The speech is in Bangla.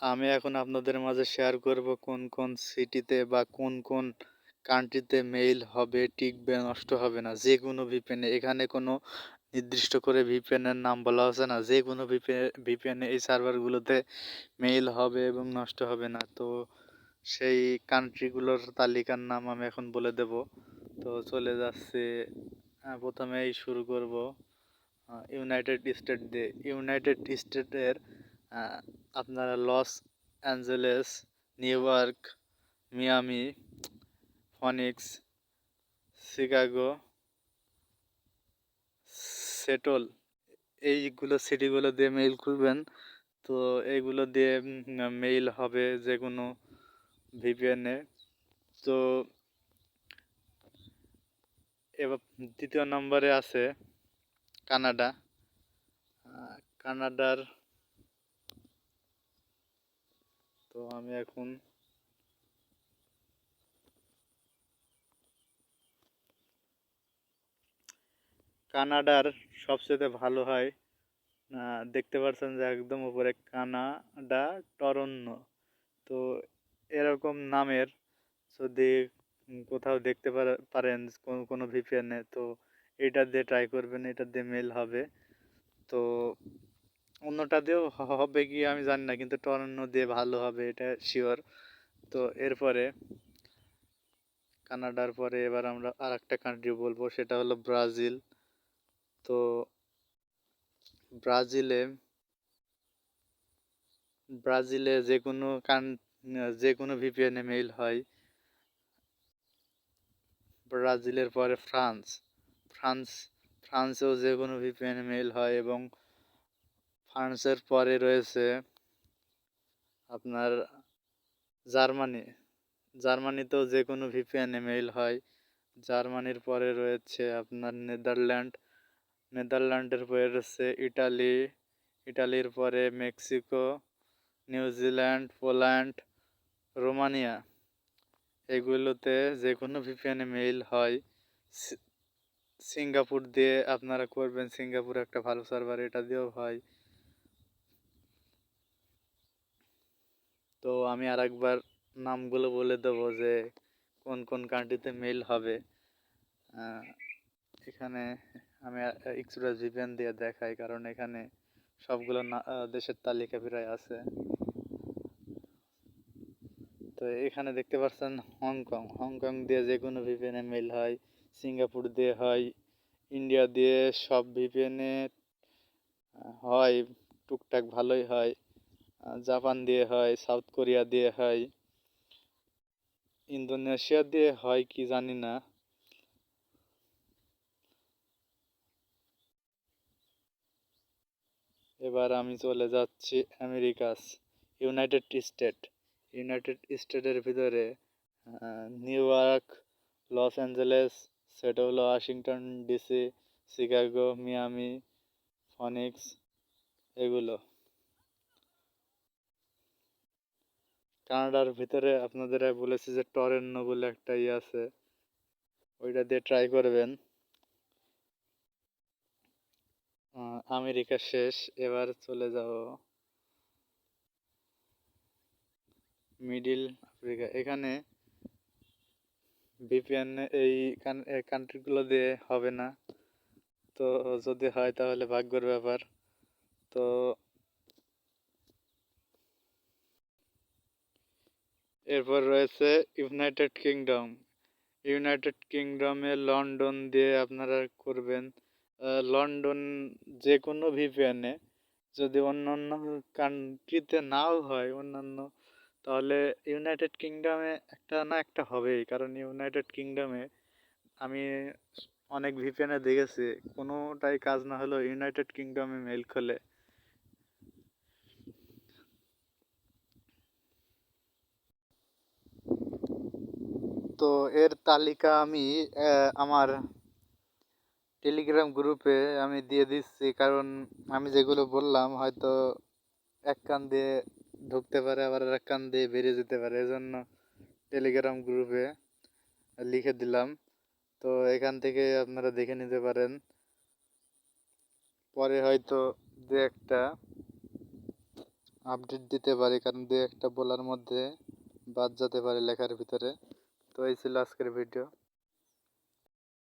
আমি এখন আপনাদের মাঝে শেয়ার করব কোন কোন সিটিতে বা কোন কোন কান্ট্রিতে মেইল হবে, টিকবে, নষ্ট হবে না। যে কোনো ভিপিএনে এখানে কোনো নির্দিষ্ট করে ভিপিএনের নাম বলা হচ্ছে না। যে কোনো ভিপিএনে এই সার্ভারগুলোতে মেইল হবে এবং নষ্ট হবে না। তো সেই কান্ট্রিগুলোর তালিকার নাম আমি এখন বলে দেব। তো চলে যাচ্ছে প্রথমেই শুরু করব ইউনাইটেড স্টেট দিয়ে ইউনাইটেড স্টেটের আপনারা Los Angeles New York Miami, Phoenix, Chicago, Seattle, এইগুলো সিটিগুলো দিয়ে মেইল করবেন তো এইগুলো দিয়ে মেইল হবে যে কোনো ভিপিএনে তো এবার দ্বিতীয় নম্বরে আছে কানাডা। কানাডার তো আমি এখন কানাডার সবচেয়ে ভালো হয়। দেখতে পাচ্ছেন যে একদম উপরে কানাডা টরন্য তো এরকম নামের যদি কোথাও দেখতে পারা- পারেন কোনো কোনো ভিপিএনে তো এটা দিয়ে ট্রাই করবেন এটা দিয়ে মেল হবে। তো অন্যটা দিয়েও হবে কি আমি জানি না, কিন্তু টরন্য দিয়ে ভালো হবে, এটা শিওর তো এরপরে কানাডার পরে এবার আমরা আর একটা কান্ট্রি বলব, সেটা হলো ব্রাজিল। তো ব্রাজিলে ব্রাজিলে যে কোনো কান যে কোনো ভিপিএনে মেইল হয়। ব্রাজিলের পরে ফ্রান্স। ফ্রান্স, ফ্রান্সেও যে কোনো ভিপিএনে মেইল হয় এবং ফ্রান্সের পরে রয়েছে আপনার জার্মানি। জার্মানিতেও যে কোনো ভিপিএনে মেইল হয়। জার্মানির পরে রয়েছে আপনার নেদারল্যান্ড। নেদারল্যান্ডের পরে রয়েছে ইটালি। ইটালির পরে মেক্সিকো নিউজিল্যান্ড পোল্যান্ড, রোমানিয়া। এগুলোতে যে কোনো ভিপিএনে মেইল হয়। সিঙ্গাপুর দিয়ে আপনারা করবেন। সিঙ্গাপুর একটা ভালো সার্ভার এটা দিয়েও হয়। তো আমি আর একবার নামগুলো বলে দেবো যে কোন কোন কান্ট্রিতে মেইল হবে। এখানে আমি এক্সপ্রেস ভিপিএন দিয়ে দেখাই, কারণ এখানে সবগুলো দেশের তালিকা প্রায় আছে। তো এখানে দেখতে পাচ্ছেন হংকং। হংকং দিয়ে যে কোনো ভিপিএনে মেইল হয়, সিঙ্গাপুর দিয়ে হয়, ইন্ডিয়া দিয়ে সব ভিপিএনে হয়, টুকটাক ভালোই হয়। জাপান দিয়ে হয়, সাউথ কোরিয়া দিয়ে হয়, ইন্দোনেশিয়া দিয়ে হয়, কি জানি না। এবার আমি চলে যাচ্ছি আমেরিকাস ইউনাইটেড স্টেট। ইউনাইটেড স্টেটের ভিতরে নিউ ইয়র্ক, লস অ্যাঞ্জেলেস সেটা হলো Washington DC, Chicago, Miami, Phoenix, এগুলো। কানাডার ভিতরে আপনাদের বলেছি যে টরেন্নো বলে একটা ইয়ে আছে। ওইটা দিয়ে ট্রাই করবেন। আমেরিকা শেষ, এবার চলে যাব মিডিল আফ্রিকা। এখানে ভিপিএন এই কান্ট্রিগুলো দিয়ে হবে না। তো যদি হয় তাহলে ভাগ্যের ব্যাপার। তো এরপর রয়েছে ইউনাইটেড কিংডম ইউনাইটেড কিংডমে লন্ডন দিয়ে আপনারা করবেন লন্ডন যে কোনো ভিপিএনে যদি অন্য অন্য কান্ট্রিতে নাও হয় অন্যান্য, তাহলে ইউনাইটেড কিংডমে একটা না একটা হবেই। কারণ ইউনাইটেড কিংডমে আমি অনেক ভিপিএনে দেখেছি, কোনোটাই কাজ না হলেও ইউনাইটেড কিংডমে মেল খোলে। তো এর তালিকা আমি আমার টেলিগ্রাম গ্রুপে আমি দিয়ে দিচ্ছি। কারণ আমি যেগুলো বললাম হয়তো এক কান দিয়ে ঢুকতে পারে, আবার এক কান দিয়ে বেরিয়ে যেতে পারে। এজন্য টেলিগ্রাম গ্রুপে লিখে দিলাম। তো এখান থেকে আপনারা দেখে নিতে পারেন। পরে হয়তো দু একটা আপডেট দিতে পারি। কারণ দু একটা বলার মধ্যে বাদ যেতে পারে লেখার ভিতরে। তো এই ছিল আজকের ভিডিও